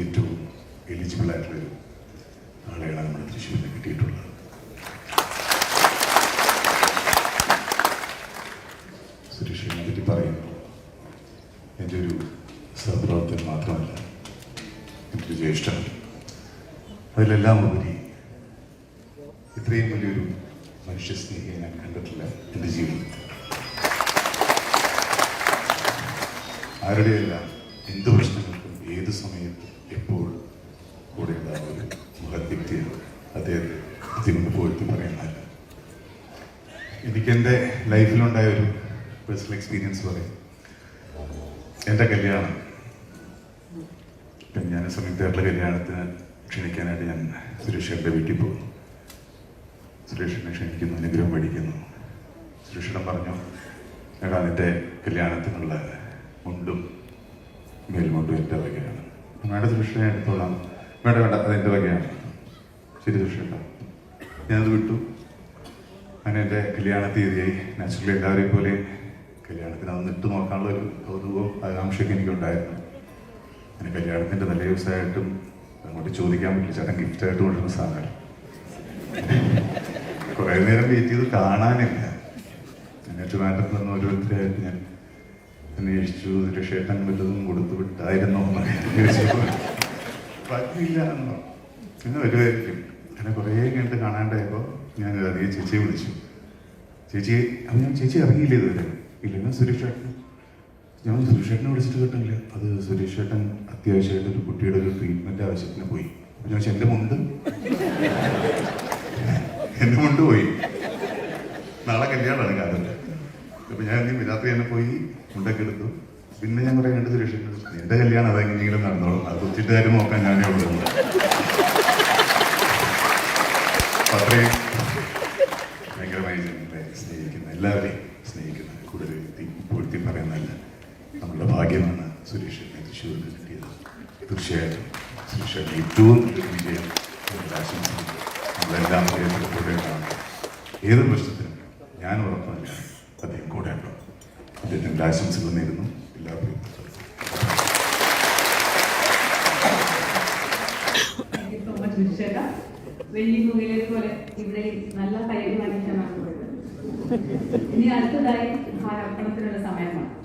ഏറ്റവും എലിജിബിൾ ആയിട്ടുള്ളൊരു ആളുകളാണ് നമ്മുടെ തൃശ്ശൂരിൽ കിട്ടിയിട്ടുള്ളത്. സുരേഷിനെ പറ്റി പറയുന്നു എന്റെ ഒരു സഹപ്രവർത്തകൻ മാത്രമല്ല എന്റെ ഒരു ജ്യേഷ്ഠൻ. അതിലെല്ലാം ഉപരി ഇത്രയും വലിയൊരു മനുഷ്യ സ്നേഹിയെ ഞാൻ കണ്ടിട്ടില്ല എന്റെ ജീവിതത്തിൽ. ആരുടെയല്ല എന്ത് പ്രശ്നങ്ങൾക്കും ഏത് സമയത്തും എപ്പോഴും കൂടെ ഉണ്ടാകുന്ന ഒരു മഹത് വ്യക്തിയാണ് അദ്ദേഹത്തെ ഇതിനോട് പോയിട്ട് എന്റെ ലൈഫിലുണ്ടായ ഒരു പേഴ്സണൽ എക്സ്പീരിയൻസ് പറയും. എന്റെ കല്യാണം. ഞാൻ സംയുക്തമായിട്ടുള്ള കല്യാണത്തിന് ക്ഷണിക്കാനായിട്ട് ഞാൻ സുരേഷേട്ടന്റെ വീട്ടിൽ പോകും സുരേഷിനെ ക്ഷണിക്കുന്നു അനുഗ്രഹം മേടിക്കുന്നു. സുരേഷിടം പറഞ്ഞു എടാ നിന്റെ കല്യാണത്തിനുള്ള മുണ്ടും മേൽമുണ്ടും എന്റെ മേഡം സുരേഷിനെ എടുത്തോളാം. വേണ്ട വേണ്ട അത് എന്റെ വകയാണ്. ശരി സുഷേട്ട ഞാനത് വിട്ടു. അങ്ങനെ എന്റെ കല്യാണ തീയതിയായി. നാച്ചുറലി എല്ലാവരെയും പോലെ കല്യാണത്തിന് അന്ന് ഇട്ട് നോക്കാനുള്ള ഒരു കൗതുകവും ആകാംക്ഷയൊക്കെ എനിക്കുണ്ടായിരുന്നു. അങ്ങനെ കല്യാണത്തിന്റെ നല്ല ദിവസമായിട്ടും അങ്ങോട്ട് ചോദിക്കാൻ പറ്റില്ല. ചേട്ടൻ ഗിഫ്റ്റായിട്ട് കൊണ്ടുവരുന്ന സാധനം കുറേ നേരം വെയിറ്റ് ചെയ്ത് കാണാനില്ല. ട്രിവാൻഡ്രത്ത് നിന്ന് ഓരോരുത്തരായിട്ട് ഞാൻ അന്വേഷിച്ചു രക്ഷേട്ടൻ വല്ലതും കൊടുത്തു വിട്ടായിരുന്നോ? ചോദിച്ചു പറ്റില്ല എന്നോ പിന്നെ വരുമായിരിക്കും അങ്ങനെ കുറേ കഴിഞ്ഞിട്ട് കാണാണ്ടായപ്പോൾ ഞാൻ അധികം ചേച്ചിയെ വിളിച്ചു. ചേച്ചി അപ്പം ഞാൻ ചേച്ചി അറിയില്ല ഇതുവരെ. ഇല്ല ഞാൻ സുരേഷ് ഏട്ടൻ ഞാൻ സുരേഷ് ഏട്ടനെ വിളിച്ചിട്ട് കേട്ടില്ല. അത് സുരേഷ് ഏട്ടൻ അത്യാവശ്യമായിട്ട് ഒരു കുട്ടിയുടെ ഒരു ട്രീറ്റ്മെന്റ് ആവശ്യത്തിന് പോയി. അപ്പം ഞാൻ ചോദിച്ചു എന്റെ മുണ്ട്? എന്റെ മുണ്ട് പോയി. നാളെ കല്യാണമാണ് കാലത്ത്. അപ്പൊ ഞാൻ രാത്രി തന്നെ പോയി മുണ്ടൊക്കെ എടുത്തു. പിന്നെ ഞാൻ കുറെ കണ്ട് സുരേഷ് എന്റെ കല്യാണം അതെങ്ങനെയെങ്കിലും നടന്നോളും. അത് കൊച്ചിട്ട് കാര്യം നോക്കാൻ ഞാനേ ഉള്ളൂ അത്രയും ഭയങ്കരമായി സ്നേഹിക്കുന്ന എല്ലാവരെയും സ്നേഹിക്കുന്ന കൂടുതൽ പൂഴ്ത്തി പറയുന്നതല്ല നമ്മുടെ ഭാഗ്യമാണ് സുരേഷ് തൃശ്ശൂരിൽ കിട്ടിയത്. തീർച്ചയായിട്ടും സുരേഷ് ഏറ്റവും വിജയം നമ്മളെല്ലാം കാണും ഏത് പ്രശ്നത്തിനും ഞാൻ ഉറപ്പല്ല അദ്ദേഹം കൂടെ ഉണ്ടോ അദ്ദേഹത്തിന്റെ ആശംസകൾ നേരുന്നു. താങ്ക് യു സോ മച്ച് വിശ്വേട്ട വെള്ളി മുകിലെ പോലെ ഇവിടെ നല്ല കയ്യടി വാങ്ങിക്കാനാണ് പോയത് ഇനി അടുത്തതായി ഹാരാർപ്പണത്തിനുള്ള സമയമാണ്.